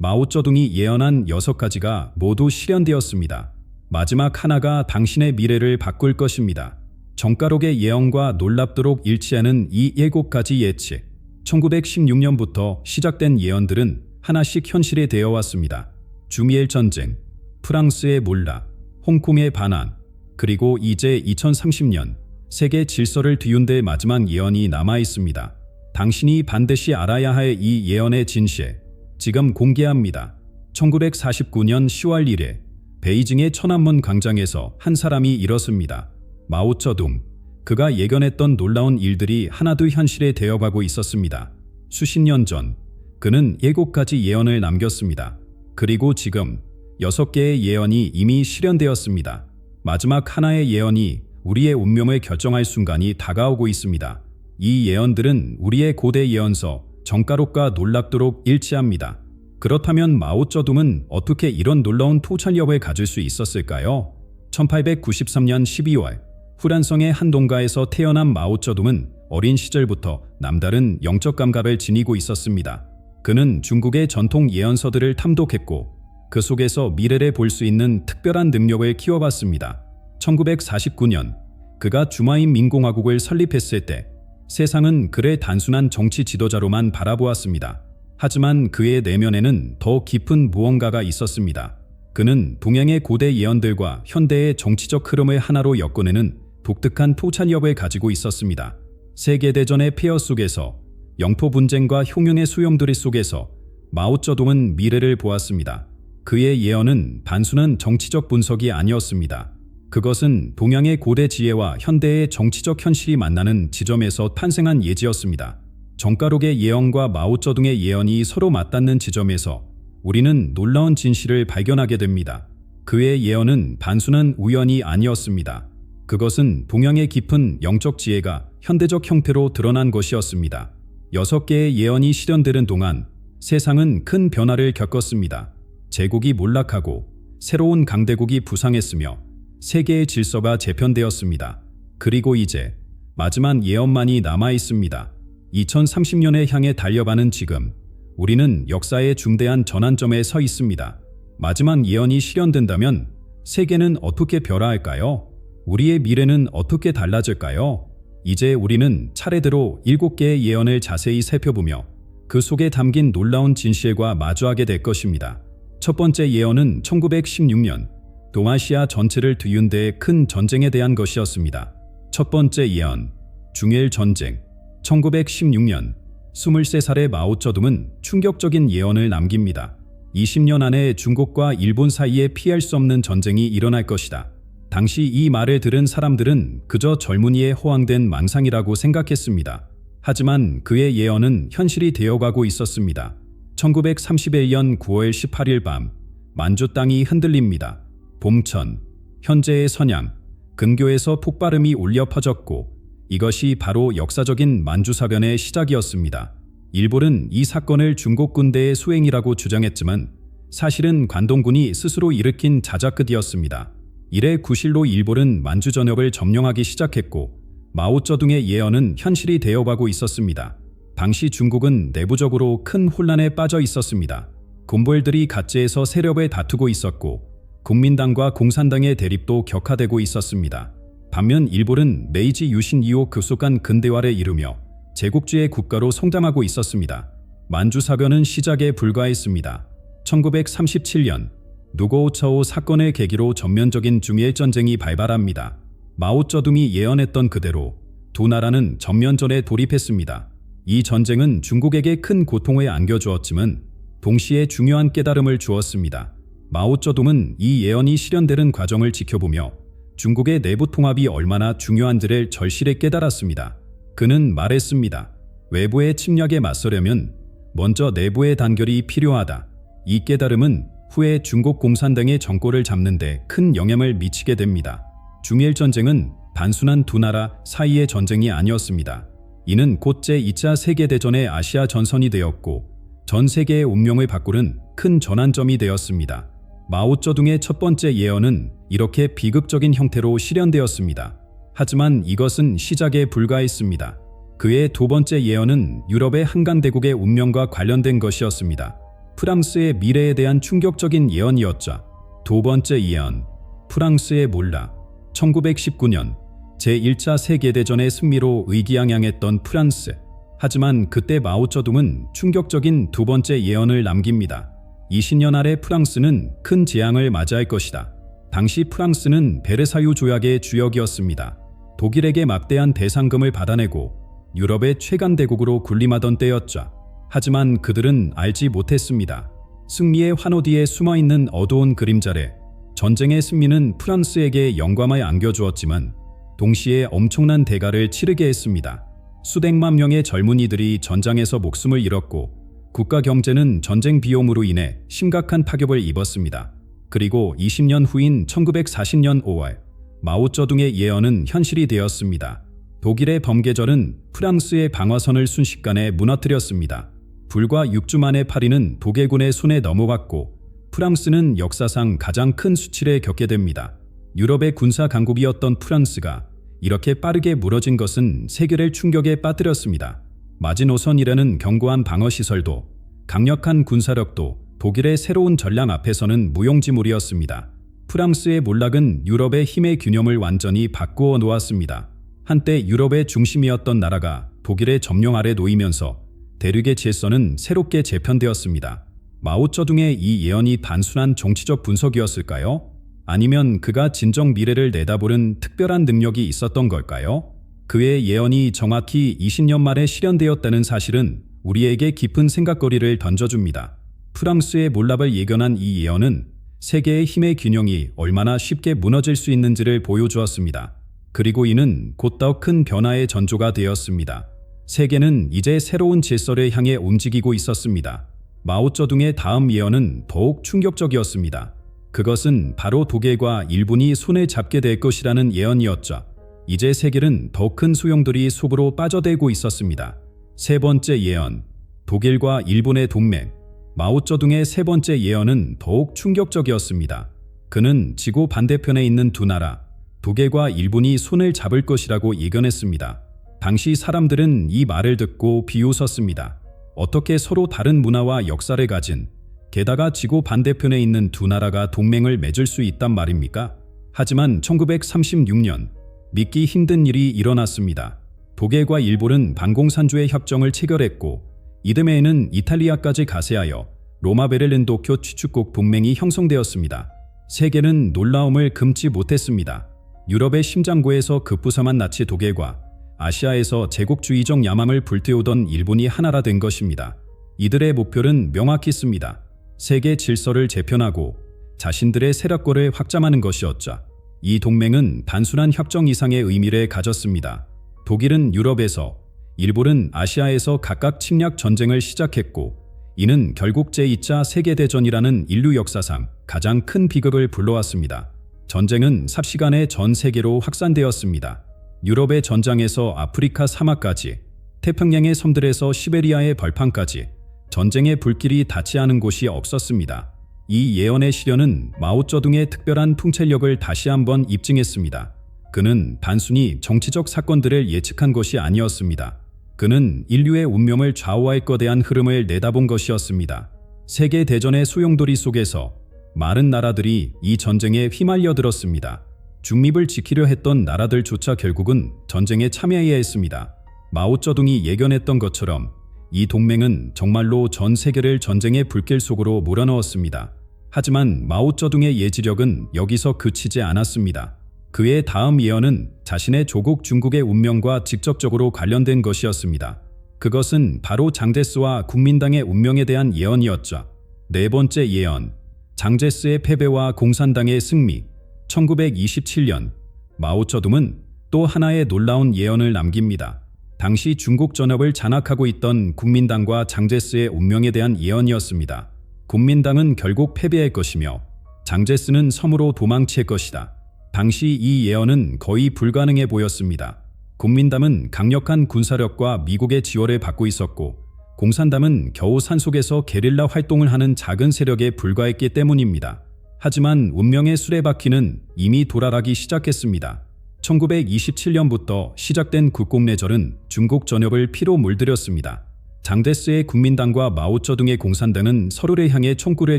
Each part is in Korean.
마오쩌둥이 예언한 6가지가 모두 실현되었습니다. 마지막 하나가 당신의 미래를 바꿀 것입니다. 정가록의 예언과 놀랍도록 일치하는 이 7가지 예측. 1916년부터 시작된 예언들은 하나씩 현실이 되어 왔습니다. 주미엘 전쟁, 프랑스의 몰라, 홍콩의 반환, 그리고 이제 2030년 세계 질서를 뒤흔들 마지막 예언이 남아 있습니다. 당신이 반드시 알아야 할 이 예언의 진실, 지금 공개합니다. 1949년 10월 1일 베이징의 천안문 광장에서 한 사람이 일었습니다. 마오쩌둥. 그가 예견했던 놀라운 일들이 하나둘 현실에 되어가고 있었습니다. 수십 년 전, 그는 일곱 가지 예언을 남겼습니다. 그리고 지금 여섯 개의 예언이 이미 실현되었습니다. 마지막 하나의 예언이 우리의 운명을 결정할 순간이 다가오고 있습니다. 이 예언들은 우리의 고대 예언서 정가록과 놀랍도록 일치합니다. 그렇다면 마오쩌둥은 어떻게 이런 놀라운 토찰력을 가질 수 있었을까요? 1893년 12월 후란성의 한 동가에서 태어난 마오쩌둥은 어린 시절부터 남다른 영적 감각을 지니고 있었습니다. 그는 중국의 전통 예언서들을 탐독했고 그 속에서 미래를 볼 수 있는 특별한 능력을 키워봤습니다. 1949년 그가 주마인 민공화국을 설립했을 때 세상은 그를 단순한 정치 지도자로만 바라보았습니다. 하지만 그의 내면에는 더 깊은 무언가가 있었습니다. 그는 동양의 고대 예언들과 현대의 정치적 흐름을 하나로 엮어내는 독특한 토찰력을 가지고 있었습니다. 세계대전의 폐허 속에서 영토 분쟁과 흉흉의 수염들이 속에서 마오쩌둥은 미래를 보았습니다. 그의 예언은 단순한 정치적 분석이 아니었습니다. 그것은 동양의 고대 지혜와 현대의 정치적 현실이 만나는 지점에서 탄생한 예지였습니다. 정가록의 예언과 마오쩌둥의 예언이 서로 맞닿는 지점에서 우리는 놀라운 진실을 발견하게 됩니다. 그의 예언은 단순한 우연이 아니었습니다. 그것은 동양의 깊은 영적 지혜가 현대적 형태로 드러난 것이었습니다. 여섯 개의 예언이 실현되는 동안 세상은 큰 변화를 겪었습니다. 제국이 몰락하고 새로운 강대국이 부상했으며 세계의 질서가 재편되었습니다. 그리고 이제 마지막 예언만이 남아 있습니다. 2030년에 향해 달려가는 지금 우리는 역사의 중대한 전환점에 서 있습니다. 마지막 예언이 실현된다면 세계는 어떻게 변화할까요? 우리의 미래는 어떻게 달라질까요? 이제 우리는 차례대로 일곱 개의 예언을 자세히 살펴보며 그 속에 담긴 놀라운 진실과 마주하게 될 것입니다. 첫 번째 예언은 1916년 동아시아 전체를 뒤흔대 큰 전쟁에 대한 것이었습니다. 첫 번째 예언, 중일 전쟁. 1916년 23살의 마오쩌둥은 충격적인 예언을 남깁니다. 20년 안에 중국과 일본 사이에 피할 수 없는 전쟁이 일어날 것이다. 당시 이 말을 들은 사람들은 그저 젊은이의 호황된 망상이라고 생각했습니다. 하지만 그의 예언은 현실이 되어가고 있었습니다. 1931년 9월 18일 밤 만주 땅이 흔들립니다. 봄천, 현재의 선양, 근교에서 폭발음이 울려 퍼졌고 이것이 바로 역사적인 만주사변의 시작이었습니다. 일본은 이 사건을 중국 군대의 수행이라고 주장했지만 사실은 관동군이 스스로 일으킨 자작극이었습니다. 이래 구실로 일본은 만주 전역을 점령하기 시작했고 마오쩌둥의 예언은 현실이 되어가고 있었습니다. 당시 중국은 내부적으로 큰 혼란에 빠져 있었습니다. 군벌들이 각지에서 세력을 다투고 있었고 국민당과 공산당의 대립도 격화되고 있었습니다. 반면 일본은 메이지 유신 이후 급속한 근대화를 이루며 제국주의 국가로 성장하고 있었습니다. 만주사변은 시작에 불과했습니다. 1937년 누고우차오 사건을 계기로 전면적인 중일 전쟁이 발발합니다. 마오쩌둥이 예언했던 그대로 두 나라는 전면전에 돌입했습니다. 이 전쟁은 중국에게 큰 고통을 안겨주었지만 동시에 중요한 깨달음을 주었습니다. 마오쩌둥은 이 예언이 실현되는 과정을 지켜보며 중국의 내부 통합이 얼마나 중요한지를 절실히 깨달았습니다. 그는 말했습니다. 외부의 침략에 맞서려면 먼저 내부의 단결이 필요하다. 이 깨달음은 후에 중국 공산당의 정권을 잡는 데 큰 영향을 미치게 됩니다. 중일 전쟁은 단순한 두 나라 사이의 전쟁이 아니었습니다. 이는 곧 제2차 세계대전의 아시아 전선이 되었고 전 세계의 운명을 바꾸는 큰 전환점이 되었습니다. 마오쩌둥의 첫 번째 예언은 이렇게 비극적인 형태로 실현되었습니다. 하지만 이것은 시작에 불과했습니다. 그의 두 번째 예언은 유럽의 한강대국의 운명과 관련된 것이었습니다. 프랑스의 미래에 대한 충격적인 예언이었죠. 두 번째 예언, 프랑스의 몰라. 1919년 제1차 세계대전의 승리로 의기양양했던 프랑스. 하지만 그때 마오쩌둥은 충격적인 두 번째 예언을 남깁니다. 20년 아래 프랑스는 큰 재앙을 맞이할 것이다. 당시 프랑스는 베르사유 조약의 주역이었습니다. 독일에게 막대한 대상금을 받아내고 유럽의 최강 대국으로 군림하던 때였죠. 하지만 그들은 알지 못했습니다. 승리의 환호 뒤에 숨어있는 어두운 그림자래 전쟁의 승리는 프랑스에게 영광을 안겨주었지만 동시에 엄청난 대가를 치르게 했습니다. 수백만 명의 젊은이들이 전장에서 목숨을 잃었고 국가 경제는 전쟁 비용으로 인해 심각한 타격을 입었습니다. 그리고 20년 후인 1940년 5월 마오쩌둥의 예언은 현실이 되었습니다. 독일의 범계절은 프랑스의 방어선을 순식간에 무너뜨렸습니다. 불과 6주 만에 파리는 독일군의 손에 넘어갔고 프랑스는 역사상 가장 큰 수치를 겪게 됩니다. 유럽의 군사 강국이었던 프랑스가 이렇게 빠르게 무너진 것은 세계를 충격에 빠뜨렸습니다. 마지노선이라는 견고한 방어시설도 강력한 군사력도 독일의 새로운 전략 앞에서는 무용지물이었습니다. 프랑스의 몰락은 유럽의 힘의 균형을 완전히 바꾸어 놓았습니다. 한때 유럽의 중심이었던 나라가 독일의 점령 아래 놓이면서 대륙의 질서는 새롭게 재편되었습니다. 마오쩌둥의 이 예언이 단순한 정치적 분석이었을까요? 아니면 그가 진정 미래를 내다보는 특별한 능력이 있었던 걸까요? 그의 예언이 정확히 20년 만에 실현되었다는 사실은 우리에게 깊은 생각거리를 던져줍니다. 프랑스의 몰락을 예견한 이 예언은 세계의 힘의 균형이 얼마나 쉽게 무너질 수 있는지를 보여주었습니다. 그리고 이는 곧 더 큰 변화의 전조가 되었습니다. 세계는 이제 새로운 질서를 향해 움직이고 있었습니다. 마오쩌둥의 다음 예언은 더욱 충격적이었습니다. 그것은 바로 독일과 일본이 손을 잡게 될 것이라는 예언이었죠. 이제 세계는 더큰 수용들이 속으로 빠져들고 있었습니다. 세 번째 예언, 독일과 일본의 동맹. 마오쩌둥의 세 번째 예언은 더욱 충격적이었습니다. 그는 지구 반대편에 있는 두 나라, 독일과 일본이 손을 잡을 것이라고 예견했습니다. 당시 사람들은 이 말을 듣고 비웃었습니다. 어떻게 서로 다른 문화와 역사를 가진 게다가 지구 반대편에 있는 두 나라가 동맹을 맺을 수 있단 말입니까? 하지만 1936년 믿기 힘든 일이 일어났습니다. 독일과 일본은 반공산주의 협정을 체결했고 이듬해에는 이탈리아까지 가세하여 로마 베를린 도쿄 추축국 동맹이 형성되었습니다. 세계는 놀라움을 금치 못했습니다. 유럽의 심장고에서 급부sam한 나치 독일과 아시아에서 제국주의적 야망을 불태우던 일본이 하나라 된 것입니다. 이들의 목표는 명확했습니다. 세계 질서를 재편하고 자신들의 세력권을 확장하는 것이었죠. 이 동맹은 단순한 협정 이상의 의미를 가졌습니다. 독일은 유럽에서, 일본은 아시아에서 각각 침략 전쟁을 시작했고, 이는 결국 제2차 세계대전이라는 인류 역사상 가장 큰 비극을 불러왔습니다. 전쟁은 삽시간에 전 세계로 확산되었습니다. 유럽의 전장에서 아프리카 사막까지, 태평양의 섬들에서 시베리아의 벌판까지 전쟁의 불길이 닿지 않은 곳이 없었습니다. 이 예언의 실현은 마오쩌둥의 특별한 통찰력을 다시 한번 입증했습니다. 그는 단순히 정치적 사건들을 예측한 것이 아니었습니다. 그는 인류의 운명을 좌우할 거대한 흐름을 내다본 것이었습니다. 세계 대전의 소용돌이 속에서 많은 나라들이 이 전쟁에 휘말려 들었습니다. 중립을 지키려 했던 나라들조차 결국은 전쟁에 참여해야 했습니다. 마오쩌둥이 예견했던 것처럼 이 동맹은 정말로 전 세계를 전쟁의 불길 속으로 몰아넣었습니다. 하지만 마오쩌둥의 예지력은 여기서 그치지 않았습니다. 그의 다음 예언은 자신의 조국 중국의 운명과 직접적으로 관련된 것이었습니다. 그것은 바로 장제스와 국민당의 운명에 대한 예언이었죠. 네 번째 예언, 장제스의 패배와 공산당의 승리. 1927년 마오쩌둥은 또 하나의 놀라운 예언을 남깁니다. 당시 중국 전역을 장악하고 있던 국민당과 장제스의 운명에 대한 예언이었습니다. 국민당은 결국 패배할 것이며 장제스는 섬으로 도망칠 것이다. 당시 이 예언은 거의 불가능해 보였습니다. 국민당은 강력한 군사력과 미국의 지원을 받고 있었고 공산당은 겨우 산속에서 게릴라 활동을 하는 작은 세력에 불과했기 때문입니다. 하지만 운명의 수레바퀴는 이미 돌아가기 시작했습니다. 1927년부터 시작된 국공내절은 중국 전역을 피로 물들였습니다. 장데스의 국민당과 마오쩌둥의 공산당은 서로를 향해 총구를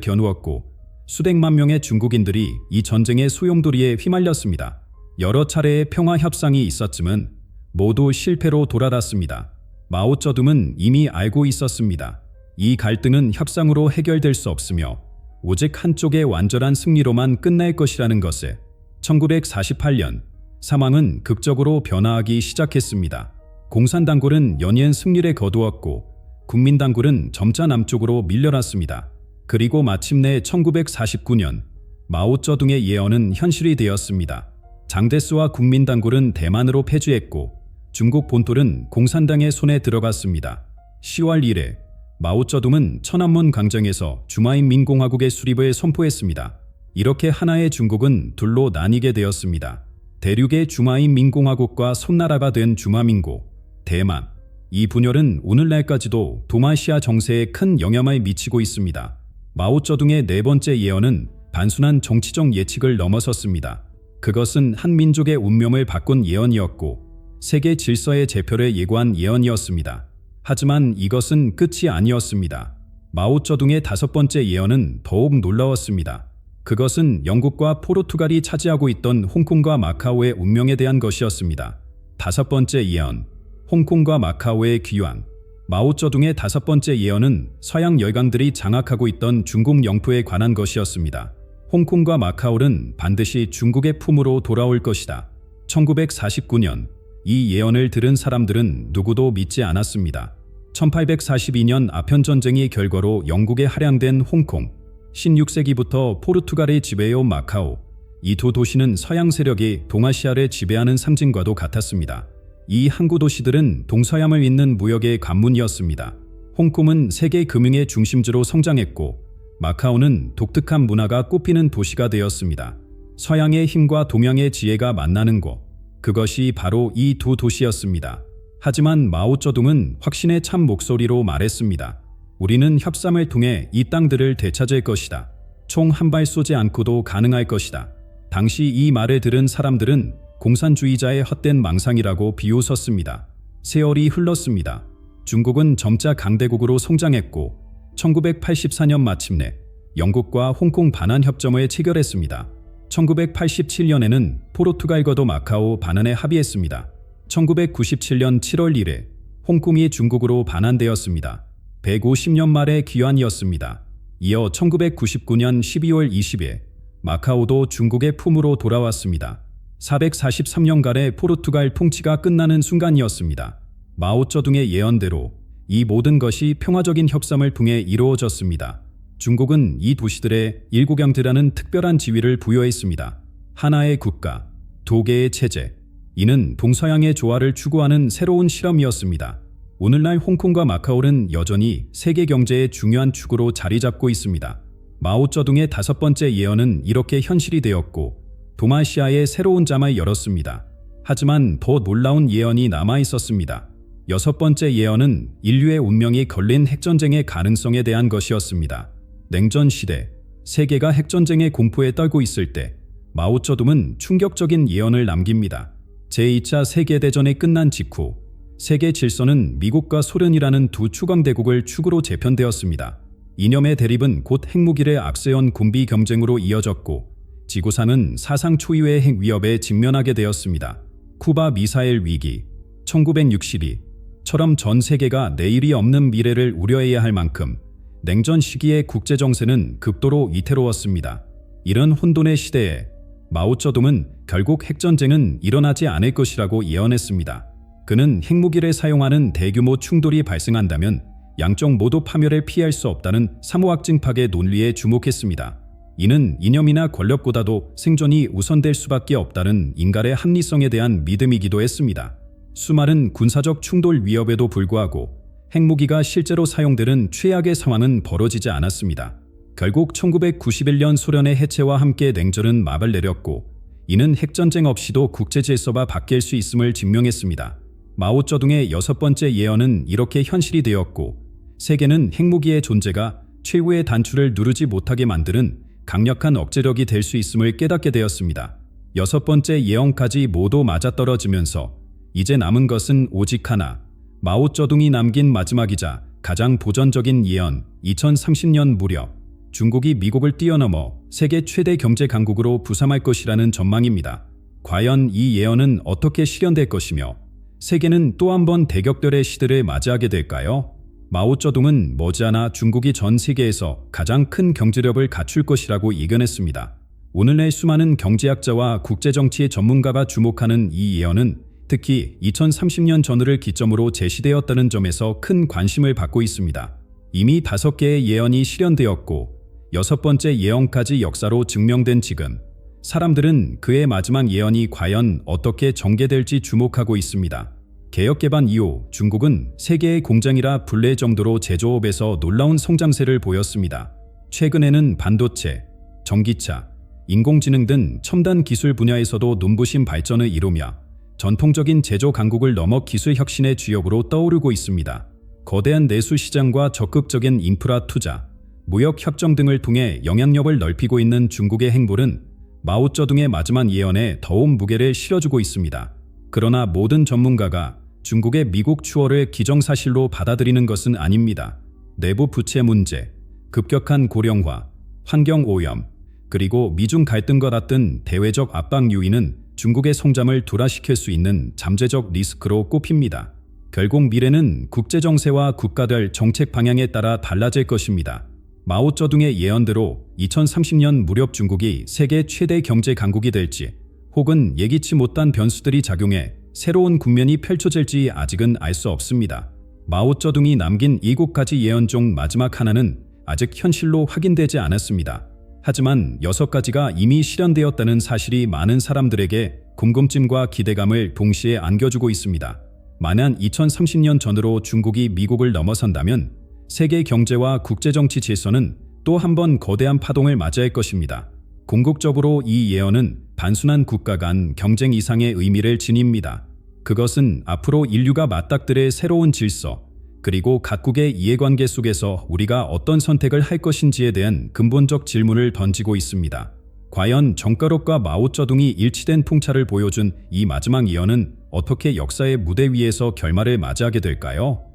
겨누었고 수백만 명의 중국인들이 이 전쟁의 소용돌이에 휘말렸습니다. 여러 차례의 평화 협상이 있었지만 모두 실패로 돌아갔습니다. 마오쩌둥은 이미 알고 있었습니다. 이 갈등은 협상으로 해결될 수 없으며 오직 한쪽의 완전한 승리로만 끝날 것이라는 것에 1948년 사망은 극적으로 변화하기 시작했습니다. 공산당골은 연이은 승리를 거두었고 국민당골은 점차 남쪽으로 밀려났습니다. 그리고 마침내 1949년 마오쩌둥의 예언은 현실이 되었습니다. 장데스와 국민당골은 대만으로 패주했고 중국 본토는 공산당의 손에 들어갔습니다. 10월 1일 마오쩌둥은 천안문 광장에서 주마인 민공화국의 수립을 선포했습니다. 이렇게 하나의 중국은 둘로 나뉘게 되었습니다. 대륙의 주마인 민공화국과 손나라가 된 주마민고, 대만. 이 분열은 오늘날까지도 도마시아 정세에 큰 영향을 미치고 있습니다. 마오쩌둥의 네 번째 예언은 단순한 정치적 예측을 넘어섰습니다. 그것은 한 민족의 운명을 바꾼 예언이었고 세계 질서의 재표를 예고한 예언이었습니다. 하지만 이것은 끝이 아니었습니다. 마오쩌둥의 다섯 번째 예언은 더욱 놀라웠습니다. 그것은 영국과 포르투갈이 차지하고 있던 홍콩과 마카오의 운명에 대한 것이었습니다. 다섯 번째 예언, 홍콩과 마카오의 귀환. 마오쩌둥의 다섯 번째 예언은 서양 열강들이 장악하고 있던 중국 영토에 관한 것이었습니다. 홍콩과 마카오는 반드시 중국의 품으로 돌아올 것이다. 1949년 이 예언을 들은 사람들은 누구도 믿지 않았습니다. 1842년 아편 전쟁의 결과로 영국에 할양된 홍콩, 16세기부터 포르투갈의 지배해온 마카오, 이 두 도시는 서양 세력이 동아시아를 지배하는 상징과도 같았습니다. 이 항구 도시들은 동서양을 잇는 무역의 관문이었습니다. 홍콩은 세계 금융의 중심지로 성장했고 마카오는 독특한 문화가 꽃피는 도시가 되었습니다. 서양의 힘과 동양의 지혜가 만나는 곳, 그것이 바로 이 두 도시였습니다. 하지만 마오쩌둥은 확신의 참 목소리로 말했습니다. 우리는 협상을 통해 이 땅들을 되찾을 것이다. 총 한 발 쏘지 않고도 가능할 것이다. 당시 이 말을 들은 사람들은 공산주의자의 헛된 망상이라고 비웃었습니다. 세월이 흘렀습니다. 중국은 점차 강대국으로 성장했고 1984년 마침내 영국과 홍콩 반환 협정을 체결했습니다. 1987년에는 포르투갈과도 마카오 반환에 합의했습니다. 1997년 7월 1일 홍콩이 중국으로 반환되었습니다. 150년 말의 기환이었습니다. 이어 1999년 12월 20일 마카오도 중국의 품으로 돌아왔습니다. 443년간의 포르투갈 통치가 끝나는 순간이었습니다. 마오쩌둥의 예언대로 이 모든 것이 평화적인 협상을 통해 이루어졌습니다. 중국은 이 도시들의 일국양들라는 특별한 지위를 부여했습니다. 하나의 국가, 두 개의 체제. 이는 동서양의 조화를 추구하는 새로운 실험이었습니다. 오늘날 홍콩과 마카오는 여전히 세계 경제의 중요한 축으로 자리 잡고 있습니다. 마오쩌둥의 다섯 번째 예언은 이렇게 현실이 되었고 동아시아의 새로운 장을 열었습니다. 하지만 더 놀라운 예언이 남아 있었습니다. 여섯 번째 예언은 인류의 운명이 걸린 핵전쟁의 가능성에 대한 것이었습니다. 냉전 시대, 세계가 핵전쟁의 공포에 떨고 있을 때 마오쩌둥은 충격적인 예언을 남깁니다. 제2차 세계대전이 끝난 직후 세계 질서는 미국과 소련이라는 두 추강대국을 축으로 재편되었습니다. 이념의 대립은 곧 핵무기를 앞세운 군비 경쟁으로 이어졌고 지구상은 사상 초유의 핵 위협에 직면하게 되었습니다. 쿠바 미사일 위기 1962처럼 전 세계가 내일이 없는 미래를 우려해야 할 만큼 냉전 시기의 국제 정세는 극도로 위태로웠습니다. 이런 혼돈의 시대에 마오쩌둥은 결국 핵전쟁은 일어나지 않을 것이라고 예언했습니다. 그는 핵무기를 사용하는 대규모 충돌이 발생한다면 양쪽 모두 파멸을 피할 수 없다는 사모확증파의 논리에 주목했습니다. 이는 이념이나 권력보다도 생존이 우선될 수밖에 없다는 인간의 합리성에 대한 믿음이기도 했습니다. 수많은 군사적 충돌 위협에도 불구하고 핵무기가 실제로 사용되는 최악의 상황은 벌어지지 않았습니다. 결국 1991년 소련의 해체와 함께 냉전은 막을 내렸고 이는 핵전쟁 없이도 국제 질서가 바뀔 수 있음을 증명했습니다. 마오쩌둥의 여섯 번째 예언은 이렇게 현실이 되었고 세계는 핵무기의 존재가 최후의 단추를 누르지 못하게 만드는 강력한 억제력이 될 수 있음을 깨닫게 되었습니다. 여섯 번째 예언까지 모두 맞아떨어지면서 이제 남은 것은 오직 하나, 마오쩌둥이 남긴 마지막이자 가장 보전적인 예언 2030년 무렵 중국이 미국을 뛰어넘어 세계 최대 경제 강국으로 부상할 것이라는 전망입니다. 과연 이 예언은 어떻게 실현될 것이며 세계는 또 한 번 대격돌의 시대를 맞이하게 될까요? 마오쩌둥은 머지않아 중국이 전 세계에서 가장 큰 경제력을 갖출 것이라고 예견했습니다. 오늘날 수많은 경제학자와 국제정치의 전문가가 주목하는 이 예언은 특히 2030년 전후를 기점으로 제시되었다는 점에서 큰 관심을 받고 있습니다. 이미 다섯 개의 예언이 실현되었고 여섯 번째 예언까지 역사로 증명된 지금 사람들은 그의 마지막 예언이 과연 어떻게 전개될지 주목하고 있습니다. 개혁 개방 이후 중국은 세계의 공장이라 불릴 정도로 제조업에서 놀라운 성장세를 보였습니다. 최근에는 반도체, 전기차, 인공지능 등 첨단 기술 분야에서도 눈부신 발전을 이루며 전통적인 제조 강국을 넘어 기술 혁신의 주역으로 떠오르고 있습니다. 거대한 내수 시장과 적극적인 인프라 투자, 무역 협정 등을 통해 영향력을 넓히고 있는 중국의 행보는 마오쩌둥의 마지막 예언에 더욱 무게를 실어주고 있습니다. 그러나 모든 전문가가 중국의 미국 추월을 기정사실로 받아들이는 것은 아닙니다. 내부 부채 문제, 급격한 고령화, 환경 오염, 그리고 미중 갈등과 같은 대외적 압박 요인은 중국의 성장을 둔화시킬 수 있는 잠재적 리스크로 꼽힙니다. 결국 미래는 국제 정세와 국가별 정책 방향에 따라 달라질 것입니다. 마오쩌둥의 예언대로 2030년 무렵 중국이 세계 최대 경제 강국이 될지 혹은 예기치 못한 변수들이 작용해 새로운 국면이 펼쳐질지 아직은 알 수 없습니다. 마오쩌둥이 남긴 일곱 가지 예언 중 마지막 하나는 아직 현실로 확인되지 않았습니다. 하지만 여섯 가지가 이미 실현되었다는 사실이 많은 사람들에게 궁금증과 기대감을 동시에 안겨주고 있습니다. 만약 2030년 전으로 중국이 미국을 넘어선다면 세계 경제와 국제정치 질서는 또 한 번 거대한 파동을 맞이할 것입니다. 궁극적으로 이 예언은 단순한 국가 간 경쟁 이상의 의미를 지닙니다. 그것은 앞으로 인류가 맞닥뜨릴 새로운 질서, 그리고 각국의 이해관계 속에서 우리가 어떤 선택을 할 것인지에 대한 근본적 질문을 던지고 있습니다. 과연 정가록과 마오쩌둥이 일치된 풍차를 보여준 이 마지막 예언은 어떻게 역사의 무대 위에서 결말을 맞이하게 될까요?